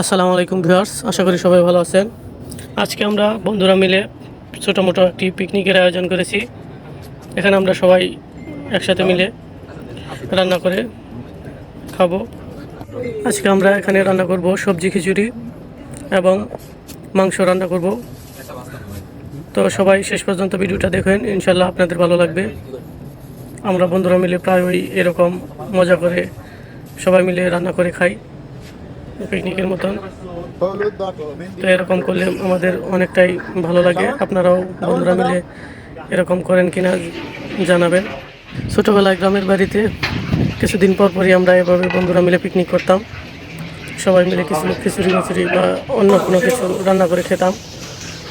আসসালামু আলাইকুম ভিউয়ার্স, আশা করি সবাই ভালো আছেন। আজকে আমরা বন্ধুরা মিলে মোটো একটি পিকনিকের আয়োজন করেছি। এখানে আমরা সবাই একসাথে মিলে রান্না করে খাব। আজকে আমরা এখানে রান্না করব সবজি খিচুড়ি এবং মাংস রান্না করব। তো সবাই শেষ পর্যন্ত ভিডিওটা দেখেন ইনশাল্লাহ আপনাদের ভালো লাগবে। আমরা বন্ধুরা মিলে প্রায় ওই এরকম মজা করে সবাই মিলে রান্না করে খাই। পিকনিকের মতন। তো এরকম করলে আমাদের অনেকটাই ভালো লাগে। আপনারাও বন্ধুরা মিলে এরকম করেন কিনা জানাবেন। ছোটোবেলায় গ্রামের বাড়িতে কিছুদিন পর পরই আমরা এভাবে বন্ধুরা মিলে পিকনিক করতাম। সবাই মিলে কিছু খিচুড়ি মিচুড়ি বা অন্য কোনো কিছু রান্না করে খেতাম।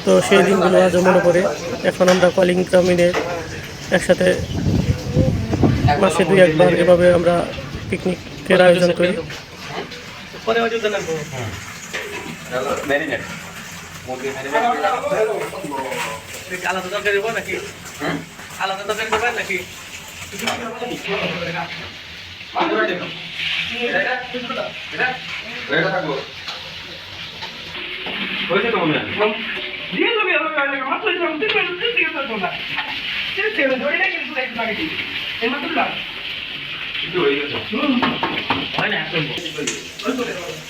তো সেই দিনগুলো আজও মনে পড়ে। এখন আমরা কলিং মিলে একসাথে মাসে দুই একবার এভাবে আমরা পিকনিকের আয়োজন করি। পরে ম্যারিনেট। মুরগি ম্যারিনেট আলাদা তরকারি দেবো নাকি? আলাদা তরকারি দেবেন নাকি? মাংসটা দেব এটা থাকব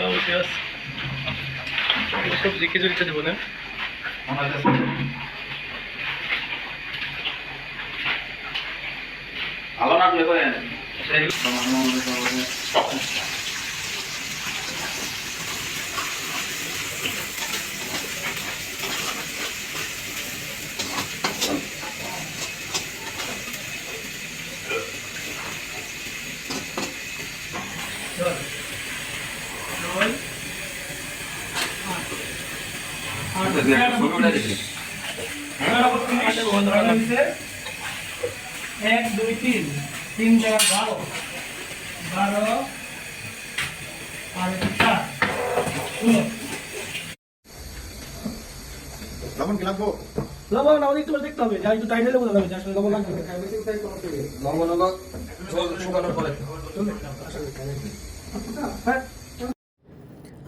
হয়েছে তো হয় না হ্যাঁ আছে করেন অবশ্যই দেখে বাবু এক দুই তিন। তিন জায়গা বারো। বারো আর চার। শুনো লবণ কি লাগবো? লবণ দেখতে হবে। যা একটু টাইট হলে বোঝা যাবে যে আসলে লবণ লাগবে।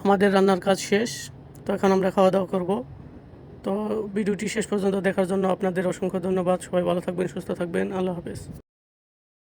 আমাদের রান্নার কাজ শেষ। তো এখন আমরা খাওয়া দাওয়া করব। তো ভিডিওটি শেষ পর্যন্ত দেখার জন্য আপনাদের অসংখ্য ধন্যবাদ। সবাই ভালো থাকবেন, সুস্থ থাকবেন। আল্লাহ হাফেজ।